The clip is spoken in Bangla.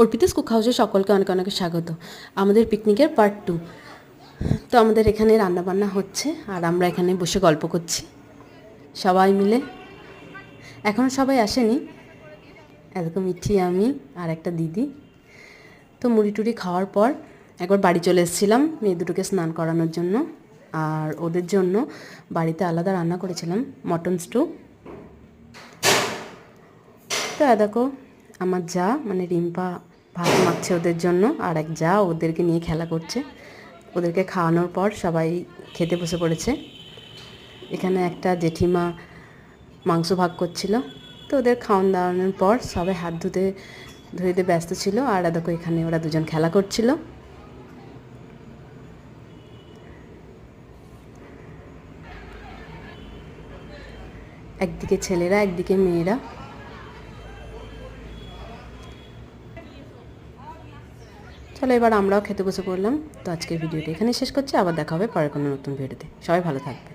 অর্পিতাস কুক হাউসে সকলকে অনেক অনেক স্বাগত। আমাদের পিকনিকের পার্ট টু তো আমাদের এখানে রান্নাবান্না হচ্ছে, আর আমরা এখানে বসে গল্প করছি। সবাই মিলে। এখনও সবাই আসেনি। এরকম মিঠি, আমি আর একটা দিদি। তো মুড়ি টুড়ি খাওয়ার পর একবার বাড়ি চলে এসেছিলাম মেয়ে দুটোকে স্নান করানোর জন্য। আর ওদের জন্য বাড়িতে আলাদা রান্না করেছিলাম, মটন স্টু তো দেখো আমার যা মানে রিম্পা ভাত মাখছে ওদের জন্য, আর এক যা ওদেরকে নিয়ে খেলা করছে। ওদেরকে খাওয়ানোর পর সবাই খেতে বসে পড়েছে। এখানে একটা জেঠিমা মাংস ভাগ করছিল। তো ওদের খাওয়ান দাওয়ানোর পর সবাই হাত ধুতে, ধুইতে ব্যস্ত ছিল, আর দেখো এখানে ওরা দুজন খেলা করছিল। একদিকে ছেলেরা, একদিকে মেয়েরা। চলো এবার আমরাও খেতে বসে পড়লাম। তো আজকের ভিডিওটি এখানে শেষ করছি। আবার দেখা হবে পরে কোনো নতুন ভিডিওতে। সবাই ভালো থাকবে।